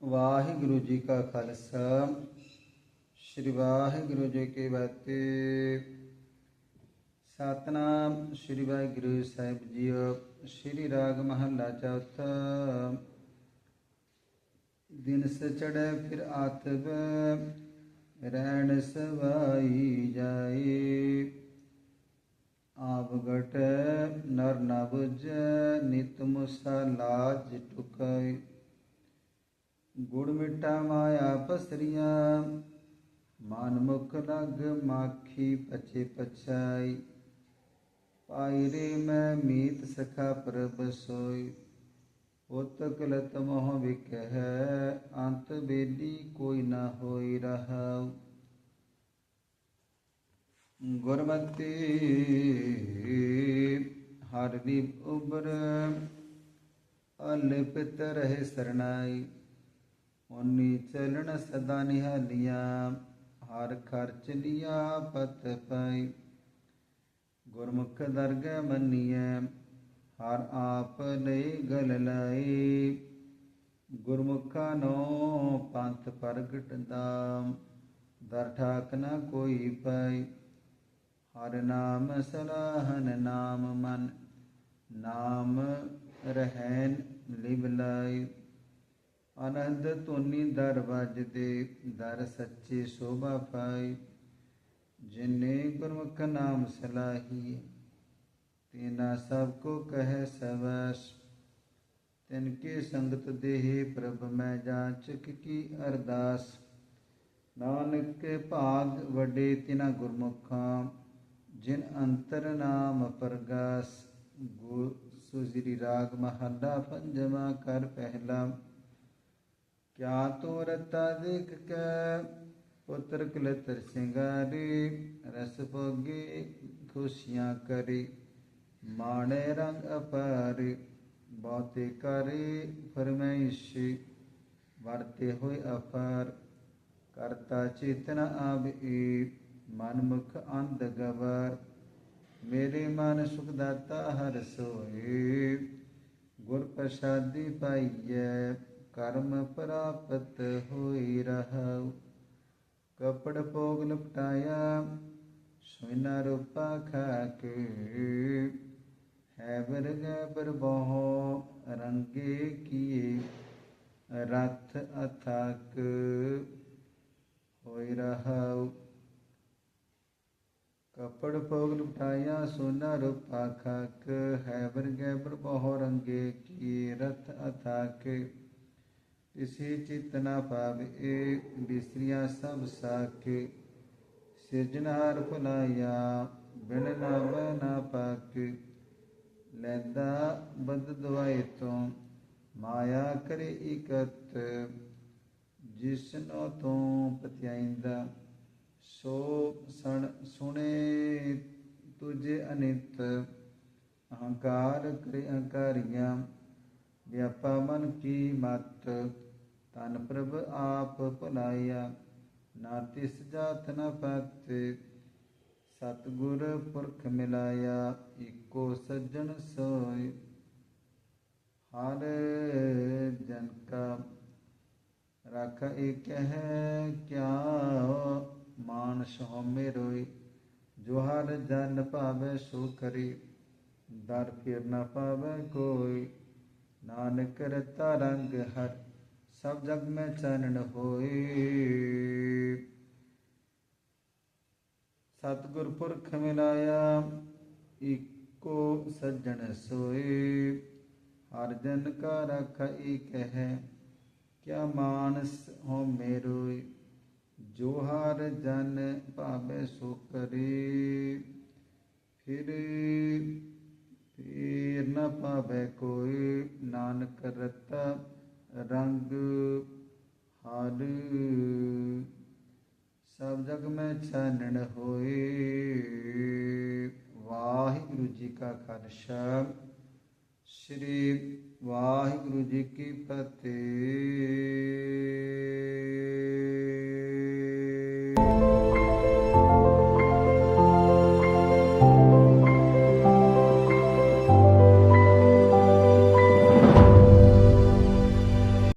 ਵਾਹਿਗੁਰੂ ਜੀ ਕਾ ਖਾਲਸਾ ਸ੍ਰੀ ਵਾਹਿਗੁਰੂ ਜੀ ਕੀ ਫਤਿਹ ਸਤਨਾਮ ਸ੍ਰੀ ਵਾਹਿਗੁਰੂ ਸਾਹਿਬ ਜੀਓ ਸ੍ਰੀ ਰਾਗ ਮਹੱਲਾ ਚੌਥਾ ਦਿਨ ਸਚੜੈ ਫਿਰ ਆਤਬ ਰਹਿਣ ਸਵਾਈ ਜਾਏ ਆਪ ਗਟ ਨਰ ਨ ਬੁਝੈ ਨਿਤ ਮੁਸਾ ਲਾਜ ਟੁਕੈ ਗੁੜ ਮਿੱਠਾ ਮਾਇਆ ਪਸਰੀਆਂ ਮਨ ਮੁਖ ਲਗ ਮਾਖੀ ਪਛੇ ਪਛਾਈ ਪਾਈ ਰੇ ਮੈਂ ਮੀਤ ਸਖਾ ਪ੍ਰਭ ਸੋਈ ਉਤਕ ਲਤ ਮੋਹ ਵਿਕਹਿ ਅੰਤ ਬੇਲੀ ਕੋਈ ਨਾ ਹੋਈ ਰਹਾਉ ਗੁਰਮਤਿ ਹਰ ਦੀ ਉਬਰ ਅਲਿਪਤ ਰਹੇ ਸਰਣਾਈ ਉਨੀ ਚਲਣ ਸਦਾ ਨਿਹਾਲੀਆਂ, ਹਰ ਖਰਚ ਲਿਆ ਪਤ ਪਾਈ। ਗੁਰਮੁਖ ਦਰਗਹਿ ਮੰਨੀਐ, ਹਰ ਆਪ ਲਈ ਗਲ ਲਾਈ ਗੁਰਮੁਖਾ ਨੋ ਪੰਥ ਪ੍ਰਗਟ ਦਾਮ ਦਰ ਠਾਕ ਨਾ ਕੋਈ ਪਾਈ। ਹਰ ਨਾਮ ਸਲਾਹਨ ਨਾਮ ਮਨ, ਨਾਮ ਰਹਿਣ ਲਿਵ ਲਾਈ ਅਨੰਦ ਧੁਨੀ ਦਰ ਵਜਦੇ ਦਰ ਸੱਚੇ ਸ਼ੋਭਾ ਪਾਈ ਜਿਨੇ ਗੁਰਮੁਖ ਨਾਮ ਸਲਾਹੀ ਤੇਨਾ ਸਭ ਕੋ ਕਹੈ ਸਵਸ ਤਿਨ ਕੇ ਸੰਗਤ ਦੇਹ ਪ੍ਰਭ ਮੈਂ ਜਾਚਕ ਕੀ ਅਰਦਾਸ ਨਾਨਕ ਕੇ ਭਾਗ ਵੱਡੇ ਤਿਨਾ ਗੁਰਮੁਖਾਂ ਜਿਨ ਅੰਤਰ ਨਾਮ ਪ੍ਰਗਾਸ ਗੁਰ ਸੁਜਰੀ ਰਾਗ ਮਹੱਲਾ ਪੰਜਵਾ ਕਰ ਪਹਿਲਾ क्या तो रत्ता देख के पुत्र कलतर सिंगारी रस भोगी खुशियाँ करी माणे रंग अपारी बाते करी फरमाइशी वरते हुए अपार करता चेतना अब ई मनमुख अंध गवार मेरे मन सुखदाता हर सोए गुर प्रसादी पाइय कर्म प्राप्त होई रहा कपड़ पोग लपटाया, सुना रूपा खा के हैबर गैबर बहो, रंगे किए, रथ अथक। होई रहा कपड़ पोग लुटाया सोना रूपा खाक। हैबर गैबर बहो, रंगे किए, रथ अथाक। ਇਸੇ ਚਿਤਨਾ ਪਾਵੇ ਬਿਸਰੀਆਂ ਸਭ ਸਾਕੇ ਸਿਰਜਣਹਾਰ ਭੁਲਾਇਆ, ਬਿਨ ਨਾਮ ਨਾ ਪਾਕ, ਲੈਂਦਾ ਬਦ ਦਵਾਏ ਤੋਂ, ਮਾਇਆ ਕਰੇ ਇਕਤ, ਜਿਸਨੋ ਤੋਂ ਪਤਿਆਇੰਦਾ ਸੋ ਸਣ ਸੁਣੇ ਤੁਝੇ ਅਨਿਤ, ਅਹੰਕਾਰ ਕਰੇ ਅਹੰਕਾਰੀਆਂ, ਵਿਆਪਾ ਮਨ ਕੀ ਮਤ तन प्रभ आप भुलाया ना तिस जात न पाते सतगुर पुरख मिलाया इको सज्जन सोय हर जन का रख एक है क्या मानस होमे रोई जो हर जन पावे सो करी दर फिर न पावे कोई नानक रता रंग हर सब जग में चरण होए। सतगुर पुरख मिलाया, इको सज्जन सोए। हर जन का रख एक है, क्या मानस हो मेरो? जो हर जन पावे सो करे। फिर फिर न पावे कोई, नानक रता ਰੰਗ ਹਰ ਸਭ ਜਗ ਮੈਂ ਛਾਨਣ ਹੋਏ। ਵਾਹਿਗੁਰੂ ਜੀ ਕਾ ਖਾਲਸਾ, ਸ੍ਰੀ ਵਾਹਿਗੁਰੂ ਜੀ ਕੀ ਫਤਿਹ।